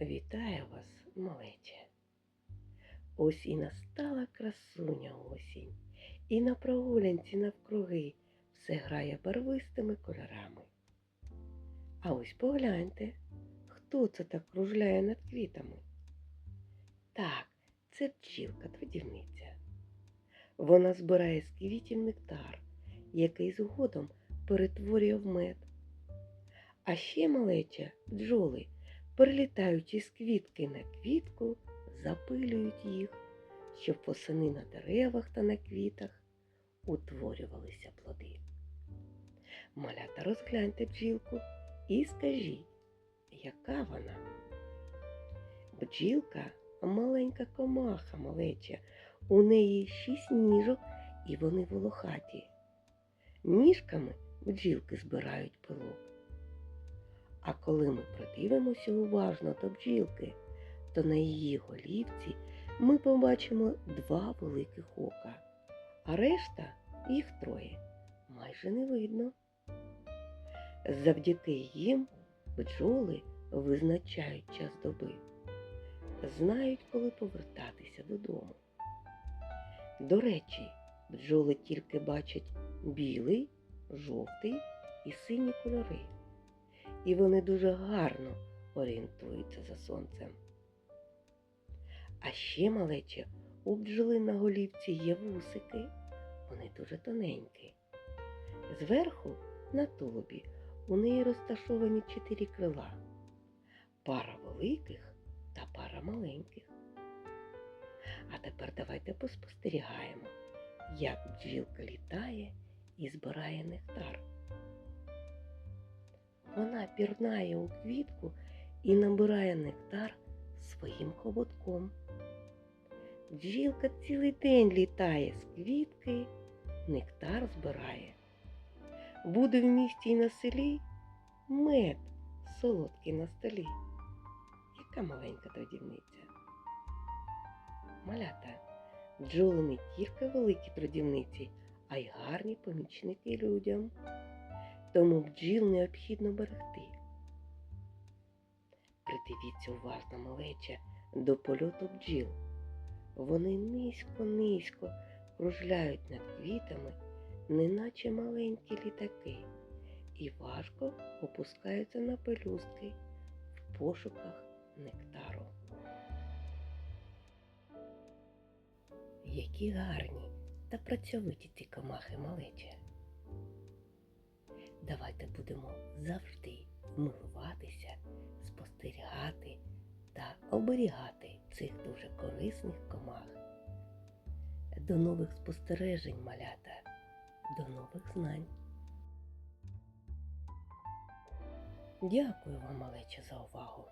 Вітаю вас, малече. Ось і настала красуня осінь, і на прогулянці навкруги все грає барвистими кольорами. А ось погляньте, хто це так кружляє над квітами. Так, це бджілка трудівниця. Вона збирає з квітів нектар, який згодом перетворює в мед. А ще малеча бджоли перелітаючи з квітки на квітку, запилюють їх, щоб восени на деревах та на квітах утворювалися плоди. Малята, розгляньте бджілку і скажіть, яка вона? Бджілка маленька комаха малеча, у неї шість ніжок і вони волохаті. Ніжками бджілки збирають пилок. А коли ми придивимося уважно до бджілки, то на її голівці ми побачимо два великих ока, а решта їх троє майже не видно. Завдяки їм бджоли визначають час доби, знають, коли повертатися додому. До речі, бджоли тільки бачать білий, жовтий і синій кольори і вони дуже гарно орієнтуються за сонцем. А ще малече у бджоли на голівці є вусики, вони дуже тоненькі. Зверху на тулубі у неї розташовані чотири крила, пара великих та пара маленьких. А тепер давайте поспостерігаємо, як бджілка літає і збирає нектар. Пірнає у квітку і набирає нектар своїм хоботком. Бджілка цілий день літає з квітки, нектар збирає. Буде в місті й на селі мед солодкий на столі. Яка маленька трудівниця. Малята, бджоли не тільки великі трудівниці, а й гарні помічники людям тому бджіл необхідно берегти. Придивіться уважно малече до польоту бджіл. Вони низько-низько кружляють над квітами, неначе маленькі літаки, і важко опускаються на пелюстки в пошуках нектару. Які гарні та працьовиті ці комахи малече. Давайте будемо завжди милуватися, спостерігати та оберігати цих дуже корисних комах. До нових спостережень, малята, до нових знань. Дякую вам, малече, за увагу.